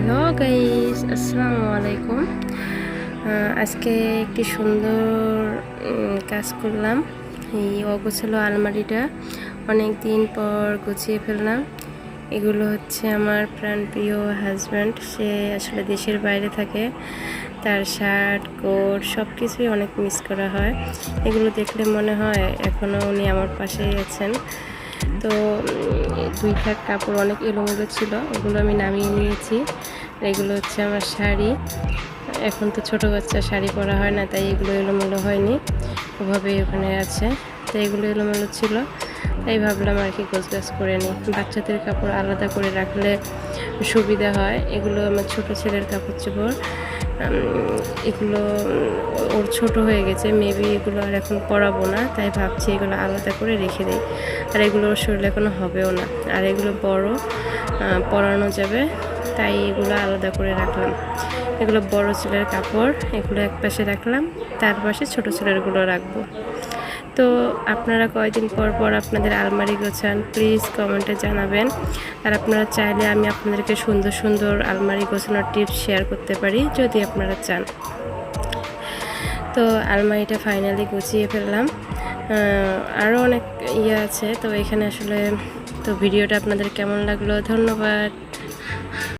Hello guys, আসসালামু আলাইকুম। আজকে একটি সুন্দর কাজ করলাম। এই অগোছালো আলমারিটা অনেক দিন পর গুছিয়ে ফেললাম। এগুলো হচ্ছে আমার প্রাণপ্রিয় হাজব্যান্ড সে আসলে দেশের বাইরে থাকে। তার শার্ট কোট সব কিছুই অনেক মিস করা হয়। এগুলো দেখলে মনে হয় এখনও উনি আমার পাশেই আছেন। তো দুই থাক কাপড় অনেক এলোমেলো ছিল, ওগুলো আমি নামিয়ে নিয়েছি। এগুলো হচ্ছে আমার শাড়ি। এখন তো ছোট বাচ্চা, শাড়ি পরা হয় না, তাই এগুলো এলোমেলো হয়নি। ওভাবেই ওখানে আছে। তো এগুলো এলোমেলো ছিল। তাই ভাবলাম আর কি গোছ গাছ করে নিই। বাচ্চাদের কাপড় আলাদা করে রাখলে সুবিধা হয়। এগুলো আমার ছোট ছেলের কাপড় চোপড়। এগুলো ওর ছোট হয়ে গেছে মেবি এগুলো আর এখন পরাবো না। তাই ভাবছি এগুলো আলাদা করে রেখে দিই। আর এগুলো ওর শরীরে এখনও হবেও না। আর এগুলো বড় পরানো যাবে। তাই এগুলো আলাদা করে রাখলাম। এগুলো বড় ছেলের কাপড়, এগুলো এক পাশে রাখলাম। তার পাশে ছোটো ছেলেরগুলো রাখব। তো আপনারা কয়দিন পর পর আপনাদের আলমারি গোছান প্লিজ কমেন্টে জানাবেন। আর আপনারা চাইলে আমি আপনাদেরকে সুন্দর সুন্দর আলমারি গোছানোর টিপস শেয়ার করতে পারি, যদি আপনারা চান। তো আলমারিটা ফাইনালি গুছিয়ে ফেললাম। আরও অনেক ইয়ে আছে, তো এখানে আসলে তো ভিডিওটা আপনাদের কেমন লাগল? ধন্যবাদ।